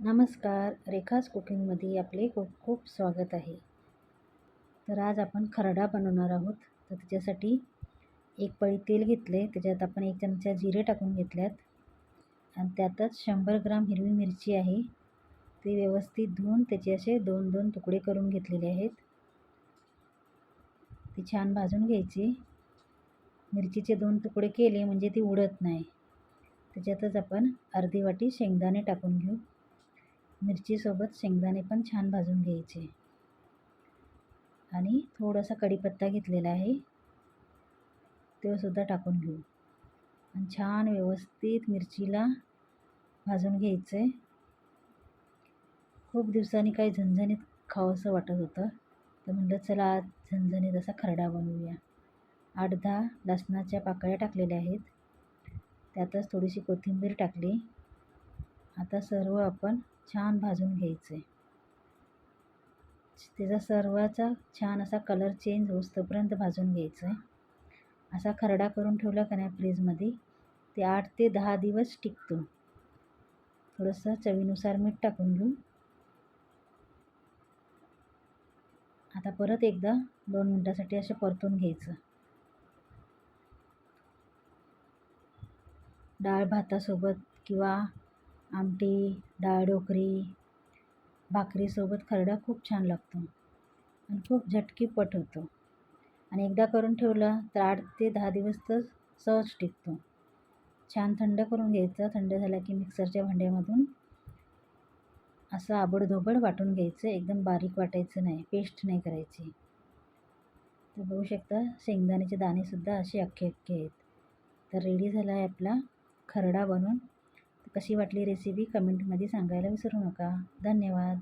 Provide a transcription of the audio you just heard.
नमस्कार रेखाज कुकिंगमध्ये आपले खूप खूप स्वागत आहे. तर आज आपण खरडा बनवणार आहोत. तर त्याच्यासाठी एक पळी तेल घेतले त्याच्यात आपण एक चमचा जिरे टाकून घेतल्यात. आणि त्यातच शंभर ग्राम हिरवी मिरची आहे. ते व्यवस्थित धुवून त्याचे असे दोन दोन तुकडे करून घेतलेले आहेत. ती छान भाजून घ्यायची. मिरचीचे दोन तुकडे केले म्हणजे ती उडत नाही. त्याच्यातच आपण अर्धी वाटी शेंगदाणे टाकून घेऊ. मिरचीसोबत शेंगदाणे पण छान भाजून घ्यायचे. आणि थोडासा कढीपत्ता घेतलेला आहे. तो सुद्धा टाकून घेऊ. आणि छान व्यवस्थित मिरचीला भाजून घ्यायचं. आहे खूप दिवसांनी काही झणझणीत खावंसं वाटत होतं. तर म्हटलं चला आज झणझणीत असा खरडा बनवूया. आठ दहा लसणाच्या पाकळ्या टाकलेल्या आहेत. त्यातच थोडीशी कोथिंबीर टाकली. आता सर्व आपण छान भाजून घ्यायचं. आहे त्याचा सर्वाचा छान असा कलर चेंज होईस्तोपर्यंत भाजून घ्यायचं. आहे असा खरडा करून ठेवला का नाही फ्रीजमध्ये ते आठ ते दहा दिवस टिकतो. थोडंसं चवीनुसार मीठ टाकून घेऊ. आता परत एकदा दोन मिनटासाठी असं परतून घ्यायचं. डाळ भातासोबत किंवा आमटी डाळ ढोकरी भाकरीसोबत खरडा खूप छान लागतो आणि खूप झटकीपट होतो. आणि एकदा करून ठेवलं तर आठ ते दहा दिवस तर सहज टिकतो. छान थंड करून घ्यायचं. थंड झाला की मिक्सरच्या भांड्यामधून असं आबडधोबड वाटून घ्यायचं. एकदम बारीक वाटायचं नाही. पेस्ट नाही करायची. तर बघू शकता शेंगदाण्याचे दाणेसुद्धा असे अख्खे अख्खे आहेत. तर रेडी झाला आहे आपला खरडा बनवून कशी वाटली रेसिपी कमेंटमध्ये सांगायला विसरू नका. धन्यवाद.